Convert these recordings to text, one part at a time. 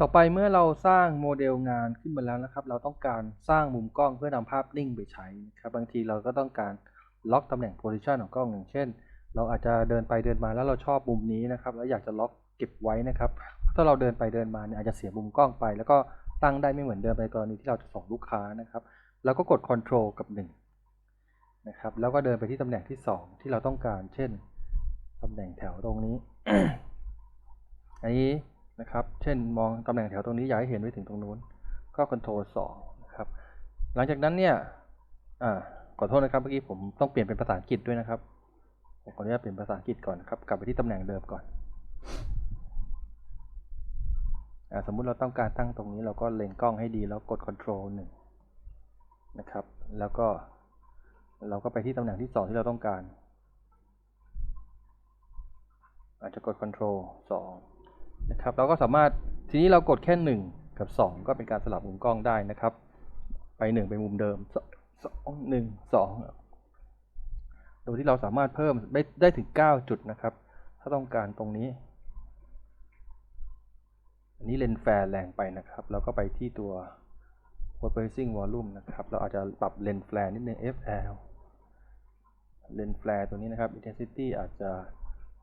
ต่อไปเมื่อเราสร้างโมเดลงานขึ้นมาแล้วนะครับ เราต้องการสร้างมุมกล้องเพื่อนำภาพนิ่งไปใช้นะครับบางทีเราก็ต้องการล็อกตำแหน่งโพซิชันของกล้องอย่างเช่น เราอาจจะเดินไปเดินมาแล้วเราชอบมุมนี้นะครับแล้วอยากจะล็อกเก็บไว้นะครับ ถ้าเราเดินไปเดินมาเนี่ยอาจจะเสียมุมกล้องไป แล้วก็ตั้งได้ไม่เหมือนเดิมในกรณีที่เราจะส่งลูกค้านะครับเราก็กด Ctrl กับ 1 นะครับ แล้วก็เดินไปที่ตำแหน่งที่ 2 ที่เราต้องการ เช่นตำแหน่งแถวตรงนี้ อันนี้ นะครับ เช่นมองตำแหน่งแถวตรงนี้อยากให้เห็นไปถึงตรงนู้น ก็ Ctrl 2นะครับ หลังจากนั้นเนี่ยอ่าขอโทษนะครับเมื่อกี้ผมต้องเปลี่ยนเป็นภาษาอังกฤษด้วยนะครับผมขออนุญาตเปลี่ยนภาษาอังกฤษก่อนนะครับ กลับไปที่ตำแหน่งเดิมก่อนอสมมุติเราต้องการตั้งตรงนี้เราก็เล็งกล้องให้ดีแล้วกด Ctrl 1นะครับ แล้วก็เราก็ไปที่ตำแหน่งที่ 2 ที่เราต้องการ อาจจะกด Ctrl 2 นะครับเราก็สามารถทีนี้เรากดแค่ 1 กับ 2 ก็เป็นการสลับมุมกล้องได้นะครับ ไป 1 ไปมุมเดิม2 1 2 โดยที่เราสามารถเพิ่มได้ได้ถึง 9 จุดนะครับ ถ้าต้องการตรงนี้ อันนี้เลนแฟร์แรงไปนะครับ แล้วก็ไปที่ตัว Processing Volume นะครับ เราอาจจะปรับเลนแฟร์นิดนึง FL เลนแฟร์ตัวนี้นะครับ Intensity อาจจะ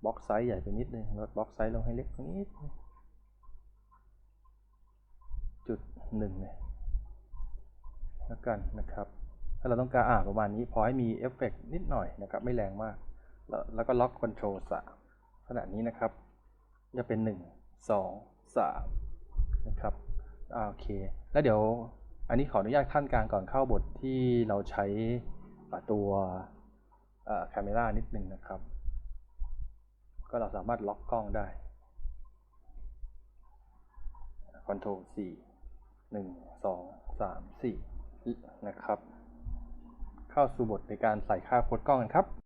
บล็อกไซส์ใหญ่ไปนิดนึงลดบล็อกไซส์ลงให้เล็กนี้จุดหนึ่งเลยแล้วกันนะครับ ถ้าเราต้องการอ่าประมาณนี้ พอให้มีเอฟเฟกนิดหน่อยนะครับ ไม่แรงมาก แล้วแล้วก็ล็อกคอนโทรลสามขณะนี้นะครับ จะเป็นหนึ่งสองสามนะครับอ่าโอเค แล้วเดี๋ยวอันนี้ขออนุญาตขั้นกลางก่อนเข้าบทที่เราใช้ตัวเอ่อ camera นิดนึงนะครับ ก็เราสามารถล็อกกล้องได้ Ctrl 4 1 2 3 4 นะครับ เข้าสู่บทในการใส่ค่าโค้ดกล้องกันครับ